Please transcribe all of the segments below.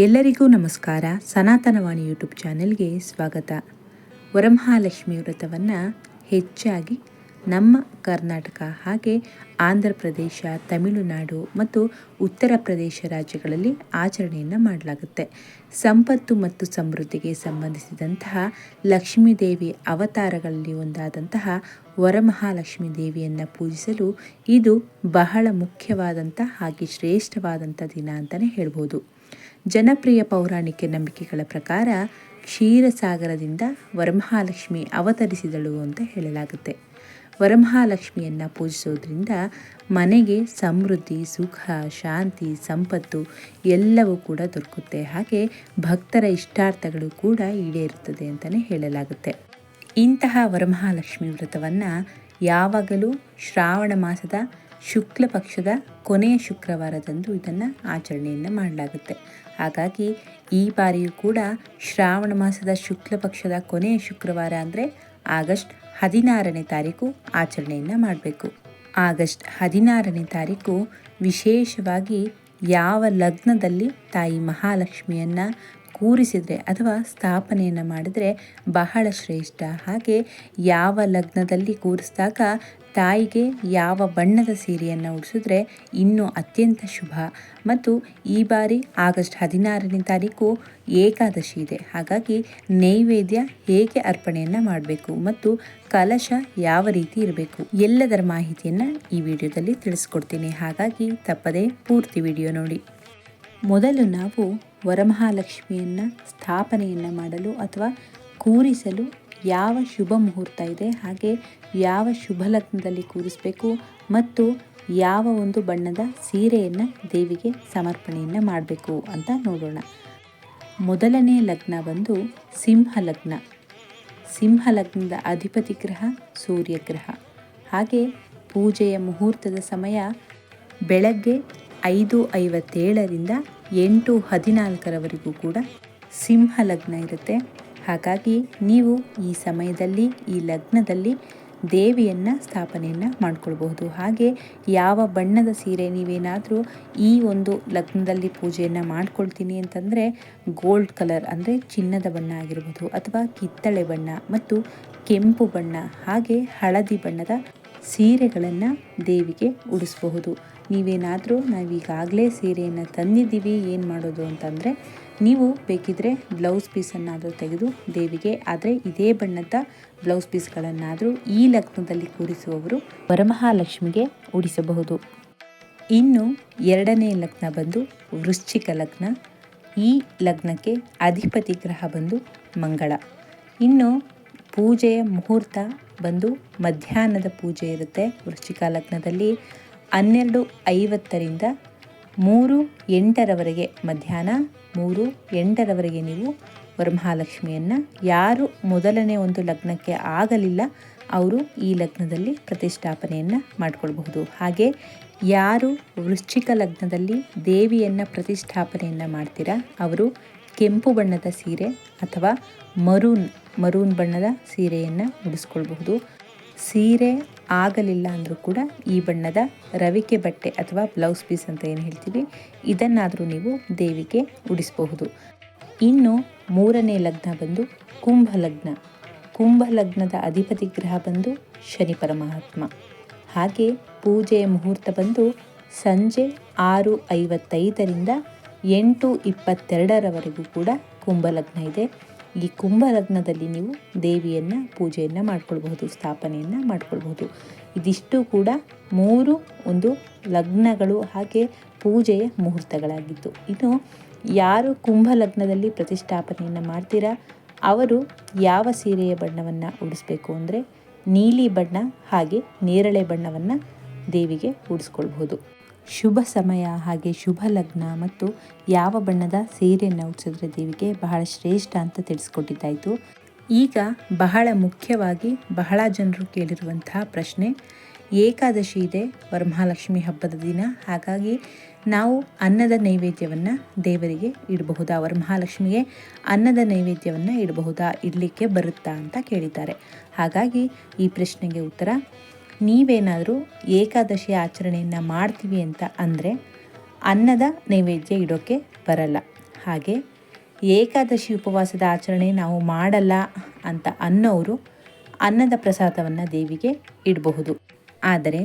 ಎಲ್ಲರಿಗೂ ನಮಸ್ಕಾರ. ಸನಾತನವಾಣಿ ಯೂಟ್ಯೂಬ್ ಚಾನೆಲ್ಗೆ ಸ್ವಾಗತ. ವರಮಹಾಲಕ್ಷ್ಮಿ ವ್ರತವನ್ನು ಹೆಚ್ಚಾಗಿ ನಮ್ಮ ಕರ್ನಾಟಕ ಹಾಗೆ ಆಂಧ್ರ ಪ್ರದೇಶ, ತಮಿಳುನಾಡು ಮತ್ತು ಉತ್ತರ ಪ್ರದೇಶ ರಾಜ್ಯಗಳಲ್ಲಿ ಆಚರಣೆಯನ್ನು ಮಾಡಲಾಗುತ್ತೆ. ಸಂಪತ್ತು ಮತ್ತು ಸಮೃದ್ಧಿಗೆ ಸಂಬಂಧಿಸಿದಂತಹ ಲಕ್ಷ್ಮೀದೇವಿ ಅವತಾರಗಳಲ್ಲಿ ಒಂದಾದಂತಹ ವರಮಹಾಲಕ್ಷ್ಮಿ ದೇವಿಯನ್ನು ಪೂಜಿಸಲು ಇದು ಬಹಳ ಮುಖ್ಯವಾದಂಥ ಹಾಗೆ ಶ್ರೇಷ್ಠವಾದಂಥ ದಿನ ಅಂತಲೇ ಹೇಳ್ಬೋದು. ಜನಪ್ರಿಯ ಪೌರಾಣಿಕ ನಂಬಿಕೆಗಳ ಪ್ರಕಾರ ಕ್ಷೀರಸಾಗರದಿಂದ ವರಮಹಾಲಕ್ಷ್ಮಿ ಅವತರಿಸಿದಳು ಅಂತ ಹೇಳಲಾಗುತ್ತೆ. ವರಮಹಾಲಕ್ಷ್ಮಿಯನ್ನು ಪೂಜಿಸೋದ್ರಿಂದ ಮನೆಗೆ ಸಮೃದ್ಧಿ, ಸುಖ, ಶಾಂತಿ, ಸಂಪತ್ತು ಎಲ್ಲವೂ ಕೂಡ ದೊರಕುತ್ತೆ. ಹಾಗೆ ಭಕ್ತರ ಇಷ್ಟಾರ್ಥಗಳು ಕೂಡ ಈಡೇರುತ್ತದೆ ಅಂತಲೇ ಹೇಳಲಾಗುತ್ತೆ. ಇಂತಹ ವರಮಹಾಲಕ್ಷ್ಮಿ ವ್ರತವನ್ನು ಯಾವಾಗಲೂ ಶ್ರಾವಣ ಮಾಸದ ಶುಕ್ಲ ಪಕ್ಷದ ಕೊನೆಯ ಶುಕ್ರವಾರದಂದು ಇದನ್ನು ಆಚರಣೆಯನ್ನು ಮಾಡಲಾಗುತ್ತೆ. ಹಾಗಾಗಿ ಈ ಬಾರಿಯೂ ಕೂಡ ಶ್ರಾವಣ ಮಾಸದ ಶುಕ್ಲ ಪಕ್ಷದ ಕೊನೆಯ ಶುಕ್ರವಾರ ಅಂದರೆ ಆಗಸ್ಟ್ ಹದಿನಾರನೇ ತಾರೀಕು ಆಚರಣೆಯನ್ನು ಮಾಡಬೇಕು. ಆಗಸ್ಟ್ ಹದಿನಾರನೇ ತಾರೀಕು ವಿಶೇಷವಾಗಿ ಯಾವ ಲಗ್ನದಲ್ಲಿ ತಾಯಿ ಮಹಾಲಕ್ಷ್ಮಿಯನ್ನು ಕೂರಿಸಿದರೆ ಅಥವಾ ಸ್ಥಾಪನೆಯನ್ನು ಮಾಡಿದರೆ ಬಹಳ ಶ್ರೇಷ್ಠ. ಹಾಗೆ ಯಾವ ಲಗ್ನದಲ್ಲಿ ಕೂರಿಸಿದಾಗ ತಾಯಿಗೆ ಯಾವ ಬಣ್ಣದ ಸೀರೆಯನ್ನು ಉಡಿಸಿದ್ರೆ ಇನ್ನೂ ಅತ್ಯಂತ ಶುಭ. ಮತ್ತು ಈ ಬಾರಿ ಆಗಸ್ಟ್ ಹದಿನಾರನೇ ತಾರೀಕು ಏಕಾದಶಿ ಇದೆ. ಹಾಗಾಗಿ ನೈವೇದ್ಯ ಹೇಗೆ ಅರ್ಪಣೆಯನ್ನು ಮಾಡಬೇಕು ಮತ್ತು ಕಲಶ ಯಾವ ರೀತಿ ಇರಬೇಕು ಎಲ್ಲದರ ಮಾಹಿತಿಯನ್ನು ಈ ವಿಡಿಯೋದಲ್ಲಿ ತಿಳಿಸ್ಕೊಡ್ತೀನಿ. ಹಾಗಾಗಿ ತಪ್ಪದೇ ಪೂರ್ತಿ ವಿಡಿಯೋ ನೋಡಿ. ಮೊದಲು ನಾವು ವರಮಹಾಲಕ್ಷ್ಮಿಯನ್ನು ಸ್ಥಾಪನೆಯನ್ನು ಮಾಡಲು ಅಥವಾ ಕೂರಿಸಲು ಯಾವ ಶುಭ ಮುಹೂರ್ತ ಇದೆ, ಹಾಗೆ ಯಾವ ಶುಭ ಲಗ್ನದಲ್ಲಿ ಕೂರಿಸಬೇಕು ಮತ್ತು ಯಾವ ಒಂದು ಬಣ್ಣದ ಸೀರೆಯನ್ನು ದೇವಿಗೆ ಸಮರ್ಪಣೆಯನ್ನು ಮಾಡಬೇಕು ಅಂತ ನೋಡೋಣ. ಮೊದಲನೇ ಲಗ್ನ ಬಂದು ಸಿಂಹ ಲಗ್ನ ಸಿಂಹ ಲಗ್ನದ ಅಧಿಪತಿ ಗ್ರಹ ಸೂರ್ಯ ಗ್ರಹ ಹಾಗೆ ಪೂಜೆಯ ಮುಹೂರ್ತದ ಸಮಯ ಬೆಳಗ್ಗೆ ಐದು ಐವತ್ತೇಳರಿಂದ ಎಂಟು ಹದಿನಾಲ್ಕರವರೆಗೂ ಕೂಡ ಸಿಂಹ ಲಗ್ನ ಇರುತ್ತೆ. ಹಾಗಾಗಿ ನೀವು ಈ ಸಮಯದಲ್ಲಿ, ಈ ಲಗ್ನದಲ್ಲಿ ದೇವಿಯನ್ನು ಸ್ಥಾಪನೆಯನ್ನು ಮಾಡಿಕೊಳ್ಬಹುದು. ಹಾಗೆ ಯಾವ ಬಣ್ಣದ ಸೀರೆ ನೀವೇನಾದರೂ ಈ ಒಂದು ಲಗ್ನದಲ್ಲಿ ಪೂಜೆಯನ್ನು ಮಾಡ್ಕೊಳ್ತೀನಿ ಅಂತಂದರೆ ಗೋಲ್ಡ್ ಕಲರ್ ಅಂದರೆ ಚಿನ್ನದ ಬಣ್ಣ ಆಗಿರ್ಬೋದು ಅಥವಾ ಕಿತ್ತಳೆ ಬಣ್ಣ ಮತ್ತು ಕೆಂಪು ಬಣ್ಣ ಹಾಗೆ ಹಳದಿ ಬಣ್ಣದ ಸೀರೆಗಳನ್ನು ದೇವಿಗೆ ಉಡಿಸಬಹುದು. ನೀವೇನಾದರೂ ನಾವೀಗಾಗಲೇ ಸೀರೆಯನ್ನು ತಂದಿದ್ದೀವಿ, ಏನು ಮಾಡೋದು ಅಂತಂದರೆ, ನೀವು ಬೇಕಿದ್ರೆ ಬ್ಲೌಸ್ ಪೀಸನ್ನಾದರೂ ತೆಗೆದು ದೇವಿಗೆ, ಆದರೆ ಇದೇ ಬಣ್ಣದ ಬ್ಲೌಸ್ ಪೀಸ್ಗಳನ್ನಾದರೂ ಈ ಲಗ್ನದಲ್ಲಿ ಕೂರಿಸುವವರು ವರಮಹಾಲಕ್ಷ್ಮಿಗೆ ಉಡಿಸಬಹುದು. ಇನ್ನು ಎರಡನೇ ಲಗ್ನ ಬಂದು ವೃಶ್ಚಿಕ ಲಗ್ನ. ಈ ಲಗ್ನಕ್ಕೆ ಅಧಿಪತಿ ಗ್ರಹ ಬಂದು ಮಂಗಳ. ಇನ್ನು ಪೂಜೆಯ ಮುಹೂರ್ತ ಬಂದು ಮಧ್ಯಾಹ್ನದ ಪೂಜೆ ಇರುತ್ತೆ ವೃಶ್ಚಿಕ ಲಗ್ನದಲ್ಲಿ. ಹನ್ನೆರಡು ಐವತ್ತರಿಂದ ಮೂರು ಎಂಟರವರೆಗೆ ಮಧ್ಯಾಹ್ನ, ಮೂರು ಎಂಟರವರೆಗೆ ನೀವು ವರಮಹಾಲಕ್ಷ್ಮಿಯನ್ನು. ಯಾರು ಮೊದಲನೇ ಒಂದು ಲಗ್ನಕ್ಕೆ ಆಗಲಿಲ್ಲ, ಅವರು ಈ ಲಗ್ನದಲ್ಲಿ ಪ್ರತಿಷ್ಠಾಪನೆಯನ್ನು ಮಾಡಿಕೊಳ್ಬಹುದು. ಹಾಗೆ ಯಾರು ವೃಶ್ಚಿಕ ಲಗ್ನದಲ್ಲಿ ದೇವಿಯನ್ನು ಪ್ರತಿಷ್ಠಾಪನೆಯನ್ನು ಮಾಡ್ತೀರಾ, ಅವರು ಕೆಂಪು ಬಣ್ಣದ ಸೀರೆ ಅಥವಾ ಮರೂನ್ ಮರೂನ್ ಬಣ್ಣದ ಸೀರೆಯನ್ನು ಉಡಿಸ್ಕೊಳ್ಬಹುದು. ಸೀರೆ ಆಗಲಿಲ್ಲ ಅಂದರೂ ಕೂಡ ಈ ಬಣ್ಣದ ರವಿಕೆ ಬಟ್ಟೆ ಅಥವಾ ಬ್ಲೌಸ್ ಪೀಸ್ ಅಂತ ಏನು ಹೇಳ್ತೀವಿ, ಇದನ್ನಾದರೂ ನೀವು ದೇವಿಗೆ ಉಡಿಸಬಹುದು. ಇನ್ನು ಮೂರನೇ ಲಗ್ನ ಬಂದು ಕುಂಭ ಲಗ್ನ. ಕುಂಭ ಲಗ್ನದ ಅಧಿಪತಿ ಗ್ರಹ ಬಂದು ಶನಿ ಪರಮಾತ್ಮ. ಹಾಗೆ ಪೂಜೆಯ ಮುಹೂರ್ತ ಬಂದು ಸಂಜೆ ಆರು ಐವತ್ತೈದರಿಂದ ಎಂಟು ಇಪ್ಪತ್ತೆರಡರವರೆಗೂ ಕೂಡ ಕುಂಭಲಗ್ನ ಇದೆ. ಈ ಕುಂಭ ಲಗ್ನದಲ್ಲಿ ನೀವು ದೇವಿಯನ್ನು ಪೂಜೆಯನ್ನು ಮಾಡಿಕೊಳ್ಬಹುದು, ಸ್ಥಾಪನೆಯನ್ನು ಮಾಡಿಕೊಳ್ಬಹುದು. ಇದಿಷ್ಟು ಕೂಡ ಮೂರು ಒಂದು ಲಗ್ನಗಳು ಹಾಗೆ ಪೂಜೆಯ ಮುಹೂರ್ತಗಳಾಗಿತ್ತು ಇನ್ನು ಯಾರು ಕುಂಭ ಲಗ್ನದಲ್ಲಿ ಪ್ರತಿಷ್ಠಾಪನೆಯನ್ನು ಮಾಡ್ತೀರಾ? ಅವರು ಯಾವ ಸೀರೆಯ ಬಣ್ಣವನ್ನು ಉಡಿಸ್ಬೇಕು ಅಂದರೆ ನೀಲಿ ಬಣ್ಣ ಹಾಗೆ ನೇರಳೆ ಬಣ್ಣವನ್ನು ದೇವಿಗೆ ಉಡಿಸ್ಕೊಳ್ಬಹುದು. ಶುಭ ಸಮಯ ಹಾಗೆ ಶುಭ ಲಗ್ನ ಮತ್ತು ಯಾವ ಬಣ್ಣದ ಸೀರೆಯನ್ನು ಉಡಿಸಿದ್ರೆ ದೇವಿಗೆ ಬಹಳ ಶ್ರೇಷ್ಠ ಅಂತ ತಿಳಿಸ್ಕೊಟ್ಟಿದ್ದಾಯಿತು. ಈಗ ಬಹಳ ಮುಖ್ಯವಾಗಿ ಬಹಳ ಜನರು ಕೇಳಿರುವಂತಹ ಪ್ರಶ್ನೆ, ಏಕಾದಶಿ ಇದೆ, ವರಮಹಾಲಕ್ಷ್ಮಿ ಹಬ್ಬದ ದಿನ. ಹಾಗಾಗಿ ನಾವು ಅನ್ನದ ನೈವೇದ್ಯವನ್ನು ದೇವರಿಗೆ ಇಡಬಹುದಾ? ವರಮಹಾಲಕ್ಷ್ಮಿಗೆ ಅನ್ನದ ನೈವೇದ್ಯವನ್ನು ಇಡಬಹುದಾ? ಇಡಲಿಕ್ಕೆ ಬರುತ್ತಾ ಅಂತ ಕೇಳಿದ್ದಾರೆ. ಹಾಗಾಗಿ ಈ ಪ್ರಶ್ನೆಗೆ ಉತ್ತರ ನೀವೇನಾದರೂ ಏಕಾದಶಿ ಆಚರಣೆಯನ್ನು ಮಾಡ್ತೀವಿ ಅಂತ ಅಂದರೆ ಅನ್ನದ ನೈವೇದ್ಯ ಇಡೋಕ್ಕೆ ಬರಲ್ಲ. ಹಾಗೆ ಏಕಾದಶಿ ಉಪವಾಸದ ಆಚರಣೆ ನಾವು ಮಾಡಲ್ಲ ಅಂತ ಅನ್ನೋರು ಅನ್ನದ ಪ್ರಸಾದವನ್ನು ದೇವಿಗೆ ಇಡಬಹುದು. ಆದರೆ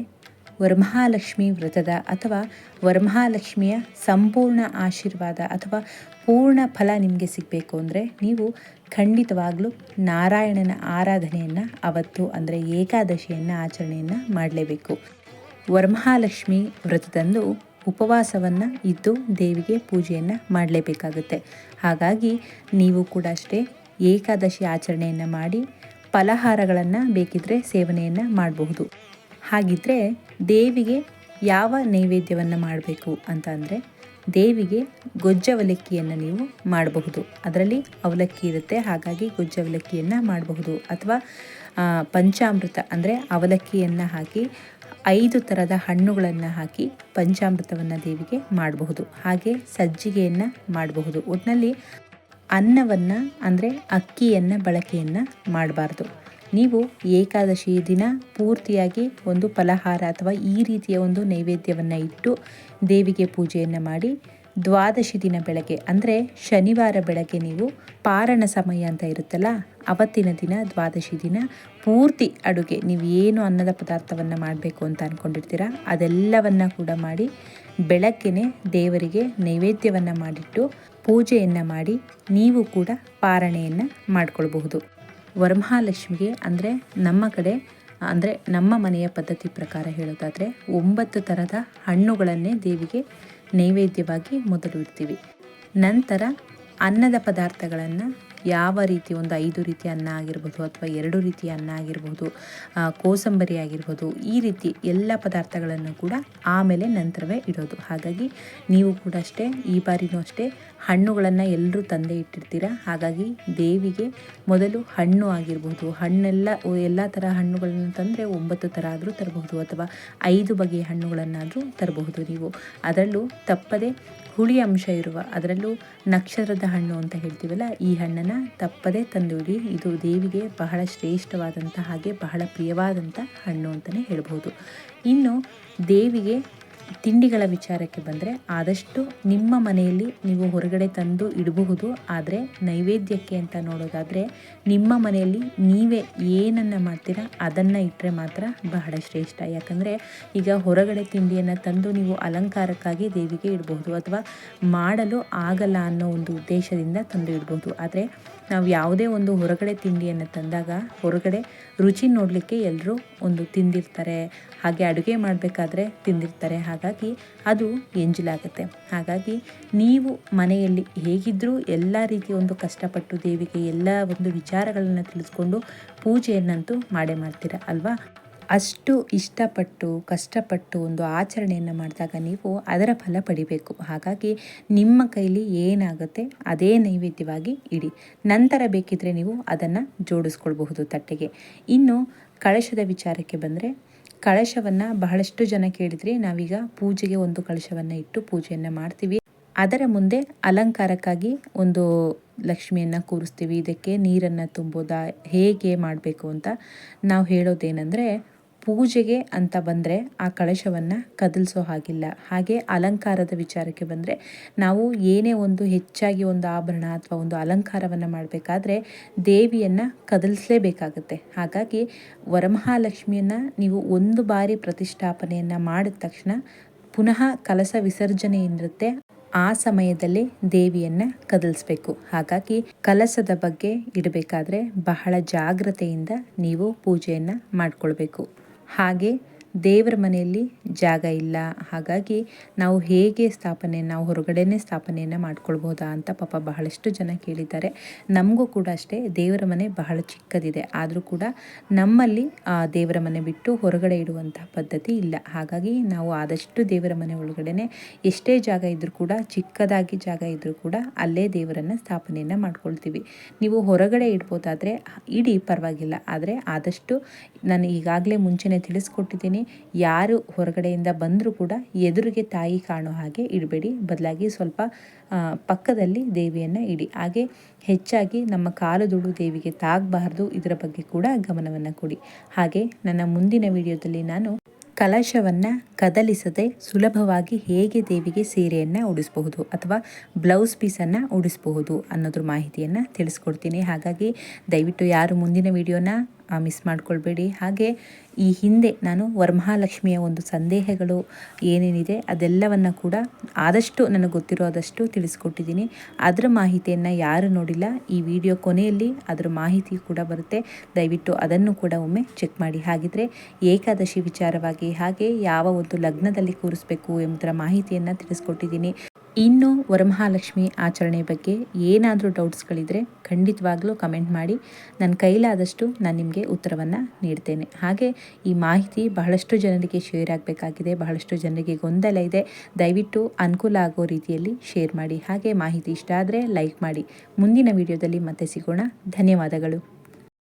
ವರಮಹಾಲಕ್ಷ್ಮಿ ವ್ರತದ ಅಥವಾ ವರಮಹಾಲಕ್ಷ್ಮಿಯ ಸಂಪೂರ್ಣ ಆಶೀರ್ವಾದ ಅಥವಾ ಪೂರ್ಣ ಫಲ ನಿಮಗೆ ಸಿಗಬೇಕು ಅಂದರೆ ನೀವು ಖಂಡಿತವಾಗಲೂ ನಾರಾಯಣನ ಆರಾಧನೆಯನ್ನು ಅವತ್ತು ಅಂದರೆ ಏಕಾದಶಿಯನ್ನು ಆಚರಣೆಯನ್ನು ಮಾಡಲೇಬೇಕು. ವರಮಹಾಲಕ್ಷ್ಮಿ ವ್ರತದಂದು ಉಪವಾಸವನ್ನು ಇದ್ದು ದೇವಿಗೆ ಪೂಜೆಯನ್ನು ಮಾಡಲೇಬೇಕಾಗುತ್ತೆ. ಹಾಗಾಗಿ ನೀವು ಕೂಡ ಅಷ್ಟೇ ಏಕಾದಶಿ ಆಚರಣೆಯನ್ನು ಮಾಡಿ ಫಲಹಾರಗಳನ್ನು ಬೇಕಿದ್ರೆ ಸೇವನೆಯನ್ನು ಮಾಡಬಹುದು. ಹಾಗಿದ್ರೆ ದೇವಿಗೆ ಯಾವ ನೈವೇದ್ಯವನ್ನು ಮಾಡಬೇಕು ಅಂತ ದೇವಿಗೆ ಗೊಜ್ಜ ಅವಲಕ್ಕಿಯನ್ನು ನೀವು ಮಾಡಬಹುದು. ಅದರಲ್ಲಿ ಅವಲಕ್ಕಿ ಇರುತ್ತೆ, ಹಾಗಾಗಿ ಗೊಜ್ಜ ಅವಲಕ್ಕಿಯನ್ನು ಮಾಡಬಹುದು. ಅಥವಾ ಪಂಚಾಮೃತ ಅಂದರೆ ಅವಲಕ್ಕಿಯನ್ನು ಹಾಕಿ, ಐದು ಥರದ ಹಣ್ಣುಗಳನ್ನು ಹಾಕಿ ಪಂಚಾಮೃತವನ್ನು ದೇವಿಗೆ ಮಾಡಬಹುದು. ಹಾಗೆ ಸಜ್ಜಿಗೆಯನ್ನು ಮಾಡಬಹುದು. ಒಟ್ಟಿನಲ್ಲಿ ಅನ್ನವನ್ನು ಅಂದರೆ ಅಕ್ಕಿಯನ್ನು, ಬಳಕೆಯನ್ನು ಮಾಡಬಾರ್ದು. ನೀವು ಏಕಾದಶಿ ದಿನ ಪೂರ್ತಿಯಾಗಿ ಒಂದು ಫಲಹಾರ ಅಥವಾ ಈ ರೀತಿಯ ಒಂದು ನೈವೇದ್ಯವನ್ನು ಇಟ್ಟು ದೇವಿಗೆ ಪೂಜೆಯನ್ನು ಮಾಡಿ ದ್ವಾದಶಿ ದಿನ ಬೆಳಗ್ಗೆ, ಅಂದರೆ ಶನಿವಾರ ಬೆಳಗ್ಗೆ ನೀವು ಪಾರಣ ಸಮಯ ಅಂತ ಇರುತ್ತಲ್ಲ, ಅವತ್ತಿನ ದಿನ, ದ್ವಾದಶಿ ದಿನ ಪೂರ್ತಿ ಅಡುಗೆ, ನೀವು ಏನು ಅನ್ನದ ಪದಾರ್ಥವನ್ನು ಮಾಡಬೇಕು ಅಂತ ಅಂದ್ಕೊಂಡಿರ್ತೀರ ಅದೆಲ್ಲವನ್ನು ಕೂಡ ಮಾಡಿ ಬೆಳಗ್ಗೆನೆ ದೇವರಿಗೆ ನೈವೇದ್ಯವನ್ನು ಮಾಡಿಟ್ಟು ಪೂಜೆಯನ್ನು ಮಾಡಿ ನೀವು ಕೂಡ ಪಾರಣೆಯನ್ನು ಮಾಡಿಕೊಳ್ಬಹುದು. ವರಮಹಾಲಕ್ಷ್ಮಿಗೆ ಅಂದರೆ ನಮ್ಮ ಕಡೆ, ಅಂದರೆ ನಮ್ಮ ಮನೆಯ ಪದ್ಧತಿ ಪ್ರಕಾರ ಹೇಳೋದಾದರೆ ಒಂಬತ್ತು ಥರದ ಹಣ್ಣುಗಳನ್ನೇ ದೇವಿಗೆ ನೈವೇದ್ಯವಾಗಿ ಮೊದಲು ಇಡ್ತೀವಿ. ನಂತರ ಅನ್ನದ ಪದಾರ್ಥಗಳನ್ನು ಯಾವ ರೀತಿ ಒಂದು ಐದು ರೀತಿಯ ಅನ್ನ ಆಗಿರ್ಬೋದು ಅಥವಾ ಎರಡು ರೀತಿಯ ಅನ್ನ ಆಗಿರ್ಬೋದು ಕೋಸಂಬರಿ ಆಗಿರ್ಬೋದು, ಈ ರೀತಿ ಎಲ್ಲ ಪದಾರ್ಥಗಳನ್ನು ಕೂಡ ಆಮೇಲೆ ನಂತರವೇ ಇಡೋದು. ಹಾಗಾಗಿ ನೀವು ಕೂಡ ಅಷ್ಟೇ, ಈ ಬಾರಿನೂ ಅಷ್ಟೇ ಹಣ್ಣುಗಳನ್ನು ಎಲ್ಲರೂ ತಂದೆ ಇಟ್ಟಿರ್ತೀರ? ಹಾಗಾಗಿ ದೇವಿಗೆ ಮೊದಲು ಹಣ್ಣು ಆಗಿರ್ಬೋದು, ಹಣ್ಣೆಲ್ಲ ಎಲ್ಲ ಥರ ಹಣ್ಣುಗಳನ್ನು ತಂದರೆ ಒಂಬತ್ತು ಥರ ಆದರೂ ತರಬಹುದು ಅಥವಾ ಐದು ಬಗೆಯ ಹಣ್ಣುಗಳನ್ನಾದರೂ ತರಬಹುದು ನೀವು. ಅದರಲ್ಲೂ ತಪ್ಪದೆ ಹುಳಿ ಅಂಶ ಇರುವ, ಅದರಲ್ಲೂ ನಕ್ಷತ್ರದ ಹಣ್ಣು ಅಂತ ಹೇಳ್ತೀವಲ್ಲ, ಈ ಹಣ್ಣನ್ನು ತಪ್ಪದೇ ತಂದೂರಿ. ಇದು ದೇವಿಗೆ ಬಹಳ ಶ್ರೇಷ್ಠವಾದಂಥ ಹಾಗೆ ಬಹಳ ಪ್ರಿಯವಾದಂಥ ಹಣ್ಣು ಅಂತಲೇ ಹೇಳ್ಬೋದು. ಇನ್ನು ದೇವಿಗೆ ತಿಂಡಿಗಳ ವಿಚಾರಕ್ಕೆ ಬಂದರೆ ಆದಷ್ಟು ನಿಮ್ಮ ಮನೆಯಲ್ಲಿ ನೀವು ಹೊರಗಡೆ ತಂದು ಇಡಬಹುದು. ಆದರೆ ನೈವೇದ್ಯಕ್ಕೆ ಅಂತ ನೋಡೋದಾದರೆ ನಿಮ್ಮ ಮನೆಯಲ್ಲಿ ನೀವೇ ಏನನ್ನು ಮಾಡ್ತೀರಾ ಅದನ್ನು ಇಟ್ಟರೆ ಮಾತ್ರ ಬಹಳ ಶ್ರೇಷ್ಠ. ಯಾಕಂದರೆ ಈಗ ಹೊರಗಡೆ ತಿಂಡಿಯನ್ನು ತಂದು ನೀವು ಅಲಂಕಾರಕ್ಕಾಗಿ ದೇವಿಗೆ ಇಡಬಹುದು ಅಥವಾ ಮಾಡಲು ಆಗಲ್ಲ ಅನ್ನೋ ಒಂದು ಉದ್ದೇಶದಿಂದ ತಂದು ಇಡಬಹುದು. ಆದರೆ ನಾವು ಯಾವುದೇ ಒಂದು ಹೊರಗಡೆ ತಿಂಡಿಯನ್ನು ತಂದಾಗ ಹೊರಗಡೆ ರುಚಿ ನೋಡಲಿಕ್ಕೆ ಎಲ್ಲರೂ ಒಂದು ತಿಂದಿರ್ತಾರೆ. ಹಾಗೆ ಅಡುಗೆ ಮಾಡಬೇಕಾದ್ರೆ ತಿಂದಿರ್ತಾರೆ. ಹಾಗಾಗಿ ಅದು ಎಂಜಲಾಗುತ್ತೆ ಹಾಗಾಗಿ ನೀವು ಮನೆಯಲ್ಲಿ ಹೇಗಿದ್ದರೂ ಎಲ್ಲ ರೀತಿಯ ಒಂದು ಕಷ್ಟಪಟ್ಟು ದೇವಿಗೆ ಎಲ್ಲ ಒಂದು ವಿಚಾರಗಳನ್ನು ತಿಳಿಸ್ಕೊಂಡು ಪೂಜೆಯನ್ನಂತೂ ಮಾಡೇ ಮಾಡ್ತೀರ ಅಲ್ವಾ? ಅಷ್ಟು ಇಷ್ಟಪಟ್ಟು, ಕಷ್ಟಪಟ್ಟು ಒಂದು ಆಚರಣೆಯನ್ನು ಮಾಡಿದಾಗ ನೀವು ಅದರ ಫಲ ಪಡಿಬೇಕು. ಹಾಗಾಗಿ ನಿಮ್ಮ ಕೈಲಿ ಏನಾಗುತ್ತೆ ಅದೇ ನೈವೇದ್ಯವಾಗಿ ಇಡಿ. ನಂತರ ಬೇಕಿದ್ರೆ ನೀವು ಅದನ್ನು ಜೋಡಿಸ್ಕೊಳ್ಬಹುದು ತಟ್ಟೆಗೆ. ಇನ್ನು ಕಳಶದ ವಿಚಾರಕ್ಕೆ ಬಂದರೆ ಕಳಶವನ್ನು ಬಹಳಷ್ಟು ಜನ ಕೇಳಿದ್ರಿ ನಾವೀಗ ಪೂಜೆಗೆ ಒಂದು ಕಳಶವನ್ನು ಇಟ್ಟು ಪೂಜೆಯನ್ನು ಮಾಡ್ತೀವಿ. ಅದರ ಮುಂದೆ ಅಲಂಕಾರಕ್ಕಾಗಿ ಒಂದು ಲಕ್ಷ್ಮಿಯನ್ನು ಕೂರಿಸ್ತೀವಿ. ಇದಕ್ಕೆ ನೀರನ್ನು ತುಂಬೋದಾ, ಹೇಗೆ ಮಾಡಬೇಕು ಅಂತ ನಾವು ಹೇಳೋದೇನೆಂದರೆ ಪೂಜೆಗೆ ಅಂತ ಬಂದರೆ ಆ ಕಳಶವನ್ನು ಕದಲಿಸೋ ಹಾಗಿಲ್ಲ. ಹಾಗೆ ಅಲಂಕಾರದ ವಿಚಾರಕ್ಕೆ ಬಂದರೆ ನಾವು ಏನೇ ಒಂದು ಹೆಚ್ಚಾಗಿ ಒಂದು ಆಭರಣ ಅಥವಾ ಒಂದು ಅಲಂಕಾರವನ್ನು ಮಾಡಬೇಕಾದ್ರೆ ದೇವಿಯನ್ನು ಕದಲಿಸಲೇಬೇಕಾಗುತ್ತೆ. ಹಾಗಾಗಿ ವರಮಹಾಲಕ್ಷ್ಮಿಯನ್ನು ನೀವು ಒಂದು ಬಾರಿ ಪ್ರತಿಷ್ಠಾಪನೆಯನ್ನು ಮಾಡಿದ ತಕ್ಷಣ ಪುನಃ ಕಲಸ ವಿಸರ್ಜನೆ ಏನಿರುತ್ತೆ ಆ ಸಮಯದಲ್ಲಿ ದೇವಿಯನ್ನು ಕದಲಿಸ್ಬೇಕು. ಹಾಗಾಗಿ ಕಲಸದ ಬಗ್ಗೆ ಇಡಬೇಕಾದ್ರೆ ಬಹಳ ಜಾಗ್ರತೆಯಿಂದ ನೀವು ಪೂಜೆಯನ್ನು ಮಾಡಿಕೊಳ್ಬೇಕು. ಹಾಗೆ ದೇವರ ಮನೆಯಲ್ಲಿ ಜಾಗ ಇಲ್ಲ. ಹಾಗಾಗಿ ನಾವು ಹೇಗೆ ಸ್ಥಾಪನೆ, ನಾವು ಹೊರಗಡೆನೇ ಸ್ಥಾಪನೆಯನ್ನು ಮಾಡ್ಕೊಳ್ಬೋದಾ ಅಂತ ಪಾಪ ಬಹಳಷ್ಟು ಜನ ಕೇಳಿದ್ದಾರೆ. ನಮಗೂ ಕೂಡ ಅಷ್ಟೇ, ದೇವರ ಮನೆ ಬಹಳ ಚಿಕ್ಕದಿದೆ. ಆದರೂ ಕೂಡ ನಮ್ಮಲ್ಲಿ, ಆ, ದೇವರ ಮನೆ ಬಿಟ್ಟು ಹೊರಗಡೆ ಇಡುವಂತಹ ಪದ್ಧತಿ ಇಲ್ಲ. ಹಾಗಾಗಿ ನಾವು ಆದಷ್ಟು ದೇವರ ಮನೆ ಒಳಗಡೆನೆ ಎಷ್ಟೇ ಜಾಗ ಇದ್ದರೂ ಕೂಡ, ಚಿಕ್ಕದಾಗಿ ಜಾಗ ಇದ್ದರೂ ಕೂಡ ಅಲ್ಲೇ ದೇವರನ್ನು ಸ್ಥಾಪನೆಯನ್ನು ಮಾಡ್ಕೊಳ್ತೀವಿ. ನೀವು ಹೊರಗಡೆ ಇಡ್ಬೋದಾದರೆ, ಇಡೀ ಪರವಾಗಿಲ್ಲ. ಆದರೆ ಆದಷ್ಟು ನಾನು ಈಗಾಗಲೇ ಮುಂಚೆನೇ ತಿಳಿಸ್ಕೊಟ್ಟಿದ್ದೀನಿ ಯಾರು ಹೊರಗಡೆಯಿಂದ ಬಂದರೂ ಕೂಡ ಎದುರಿಗೆ ತಾಯಿ ಕಾಣೋ ಹಾಗೆ ಇಡಬೇಡಿ. ಬದಲಾಗಿ ಸ್ವಲ್ಪ ಪಕ್ಕದಲ್ಲಿ ದೇವಿಯನ್ನು ಇಡಿ. ಹಾಗೆ ಹೆಚ್ಚಾಗಿ ನಮ್ಮ ಕಾಲುದುಳು ದೇವಿಗೆ ತಾಗಬಾರ್ದು. ಇದರ ಬಗ್ಗೆ ಕೂಡ ಗಮನವನ್ನು ಕೊಡಿ. ಹಾಗೆ ನನ್ನ ಮುಂದಿನ ವಿಡಿಯೋದಲ್ಲಿ ನಾನು ಕಲಶವನ್ನು ಕದಲಿಸದೆ ಸುಲಭವಾಗಿ ಹೇಗೆ ದೇವಿಗೆ ಸೀರೆಯನ್ನು ಉಡಿಸಬಹುದು ಅಥವಾ ಬ್ಲೌಸ್ ಪೀಸನ್ನು ಉಡಿಸಬಹುದು ಅನ್ನೋದ್ರ ಮಾಹಿತಿಯನ್ನು ತಿಳಿಸ್ಕೊಡ್ತೀನಿ. ಹಾಗಾಗಿ ದಯವಿಟ್ಟು ಯಾರು ಮುಂದಿನ ವಿಡಿಯೋನ ಮಿಸ್ ಮಾಡ್ಕೊಳ್ಬೇಡಿ. ಹಾಗೆ ಈ ಹಿಂದೆ ನಾನು ವರಮಹಾಲಕ್ಷ್ಮಿಯ ಒಂದು ಸಂದೇಹಗಳು ಏನೇನಿದೆ ಅದೆಲ್ಲವನ್ನು ಕೂಡ ಆದಷ್ಟು ನನಗೆ ಗೊತ್ತಿರೋದಷ್ಟು ತಿಳಿಸ್ಕೊಟ್ಟಿದ್ದೀನಿ. ಅದರ ಮಾಹಿತಿಯನ್ನು ಯಾರು ನೋಡಿಲ್ಲ, ಈ ವಿಡಿಯೋ ಕೊನೆಯಲ್ಲಿ ಅದರ ಮಾಹಿತಿ ಕೂಡ ಬರುತ್ತೆ. ದಯವಿಟ್ಟು ಅದನ್ನು ಕೂಡ ಒಮ್ಮೆ ಚೆಕ್ ಮಾಡಿ. ಹಾಗಿದ್ರೆ ಏಕಾದಶಿ ವಿಚಾರವಾಗಿ ಹಾಗೆ ಯಾವ ಒಂದು ಲಗ್ನದಲ್ಲಿ ಕೂರಿಸ್ಬೇಕು ಎಂಬುದರ ಮಾಹಿತಿಯನ್ನು ತಿಳಿಸ್ಕೊಟ್ಟಿದ್ದೀನಿ. ಇನ್ನು ವರಮಹಾಲಕ್ಷ್ಮಿ ಆಚರಣೆ ಬಗ್ಗೆ ಏನಾದರೂ ಡೌಟ್ಸ್ಗಳಿದ್ರೆ ಖಂಡಿತವಾಗ್ಲೂ ಕಮೆಂಟ್ ಮಾಡಿ. ನನ್ನ ಕೈಲಾದಷ್ಟು ನಾನು ನಿಮಗೆ ಉತ್ತರವನ್ನು ನೀಡ್ತೇನೆ. ಹಾಗೆ ಈ ಮಾಹಿತಿ ಬಹಳಷ್ಟು ಜನರಿಗೆ ಶೇರ್ ಆಗಬೇಕಾಗಿದೆ. ಬಹಳಷ್ಟು ಜನರಿಗೆ ಗೊಂದಲ ಇದೆ. ದಯವಿಟ್ಟು ಅನುಕೂಲ ಆಗೋ ರೀತಿಯಲ್ಲಿ ಶೇರ್ ಮಾಡಿ. ಹಾಗೆ ಮಾಹಿತಿ ಇಷ್ಟ ಆದರೆ ಲೈಕ್ ಮಾಡಿ. ಮುಂದಿನ ವಿಡಿಯೋದಲ್ಲಿ ಮತ್ತೆ ಸಿಗೋಣ. ಧನ್ಯವಾದಗಳು.